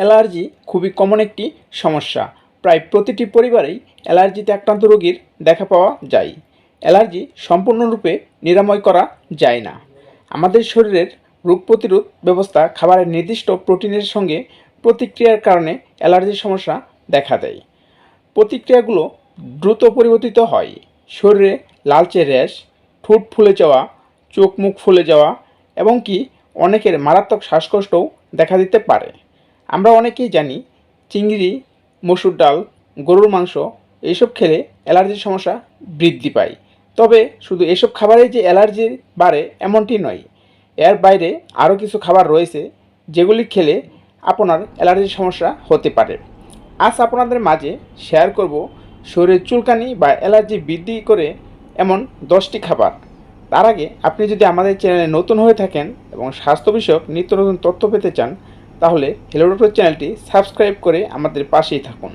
Allergy খুবই common একটি সমস্যা। প্রায় প্রতিটি পরিবারেই অ্যালার্জিতে আক্রান্ত রোগীর দেখা পাওয়া যায়। অ্যালার্জি সম্পূর্ণরূপে নিরাময় করা যায় না। আমাদের শরীরের রোগ প্রতিরোধ ব্যবস্থা খাবারের নির্দিষ্ট প্রোটিনের সঙ্গে প্রতিক্রিয়ার কারণে অ্যালার্জির সমস্যা দেখা দেয়। প্রতিক্রিয়াগুলো দ্রুত পরিবর্তিত হয়। শরীরে লালচে র্যাশ, ঠোঁট ফুলে যাওয়া, চোখ মুখ ফুলে যাওয়া এবং কি অনেকের মারাত্মক শ্বাসকষ্টও দেখা দিতে পারে। আমরা অনেকেই জানি চিংড়ি, মসুর ডাল, গরুর মাংস এইসব খেলে অ্যালার্জির সমস্যা বৃদ্ধি পায়। তবে শুধু এসব খাবারে যে অ্যালার্জি বাড়ে এমনটি নয়। এর বাইরে আরও কিছু খাবার রয়েছে যেগুলি খেলে আপনার অ্যালার্জির সমস্যা হতে পারে। আজ আপনাদের মাঝে শেয়ার করব শরীরের চুলকানি বা অ্যালার্জি বৃদ্ধি করে এমন দশটি খাবার। তার আগে আপনি যদি আমাদের চ্যানেলে নতুন হয়ে থাকেন এবং স্বাস্থ্য বিষয়ক নিত্য নতুন তথ্য পেতে চান তাহলে হেলো ডক্টর চ্যানেলটি সাবস্ক্রাইব করে আমাদের পাশেই থাকুন।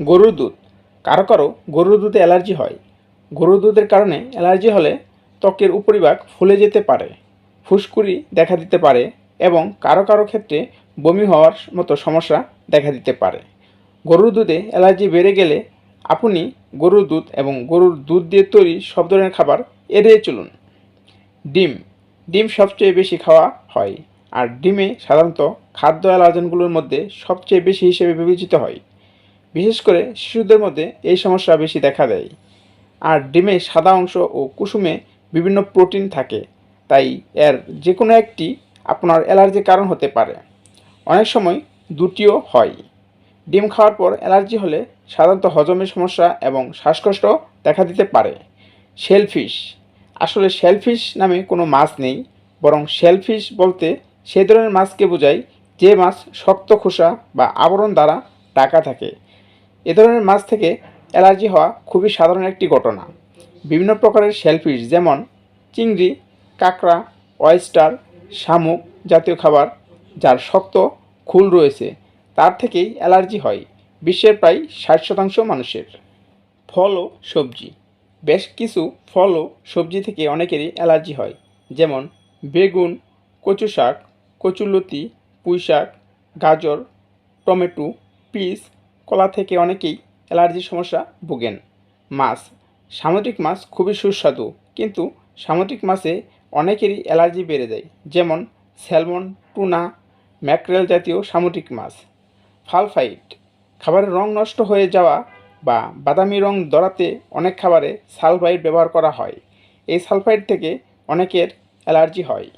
গরুর দুধ। কারও কারও গরুর দুধে অ্যালার্জি হয়। গরুর দুধের কারণে অ্যালার্জি হলে ত্বকের উপরিভাগ ফুলে যেতে পারে, ফুসকুড়ি দেখা দিতে পারে এবং কারও কারও ক্ষেত্রে বমি হওয়ার মতো সমস্যা দেখা দিতে পারে। গরুর দুধে অ্যালার্জি বেড়ে গেলে আপনি গরুর দুধ এবং গরুর দুধ দিয়ে তৈরি সব ধরনের খাবার এড়িয়ে চলুন। ডিম। ডিম সবচেয়ে বেশি খাওয়া হয়। আর ডিমে সাধারণত খাদ্য অ্যালার্জেনগুলোর মধ্যে সবচেয়ে বেশি হিসেবে বিবেচিত হয়। বিশেষ করে শিশুদের মধ্যে এই সমস্যা বেশি দেখা দেয়। আর ডিমে সাদা অংশ ও কুসুমে বিভিন্ন প্রোটিন থাকে, তাই এর যে কোনো একটি আপনার অ্যালার্জির কারণ হতে পারে। অনেক সময় দুটিও হয়। ডিম খাওয়ার পর অ্যালার্জি হলে সাধারণত হজমের সমস্যা এবং শ্বাসকষ্ট দেখা দিতে পারে। শেলফিশ আসলে শেলফিশ নামে কোনো মাছ নেই, বরং শেলফিশ বলতে সেই ধরনের মাছকে বোঝায় যে মাছ শক্ত খোসা বা আবরণ দ্বারা ঢাকা থাকে। এ ধরনের মাছ থেকে অ্যালার্জি হওয়া খুবই সাধারণ একটি ঘটনা। বিভিন্ন প্রকারের শেলফিশ যেমন চিংড়ি, কাঁকড়া, অয়েস্টার, শামুক জাতীয় খাবার যার শক্ত খুল রয়েছে, তার থেকেই অ্যালার্জি হয়। বিশ্বের প্রায় ষাট শতাংশ মানুষের। ফল ও সবজি। বেশ কিছু ফল ও সবজি থেকে অনেকেরই অ্যালার্জি হয়, যেমন বেগুন কচু শাক কচুলতি পুঁই শাক, গাজর, টমেটো, পিস, কলা থেকে অনেকেই অ্যালার্জির সমস্যা ভোগেন। মাছ, সামুদ্রিক মাছ খুবই সুস্বাদু, কিন্তু সামুদ্রিক মাছে অনেকেরই অ্যালার্জি বেড়ে যায়, যেমন স্যালমন, টুনা, ম্যাকরেল জাতীয় সামুদ্রিক মাছ। ফালফাইট খাবারের রং নষ্ট হয়ে যাওয়া বা বাদামি রং ধরাতে অনেক খাবারে সালফাইড ব্যবহার করা হয়। এই সালফাইড থেকে অনেকের অ্যালার্জি হয়।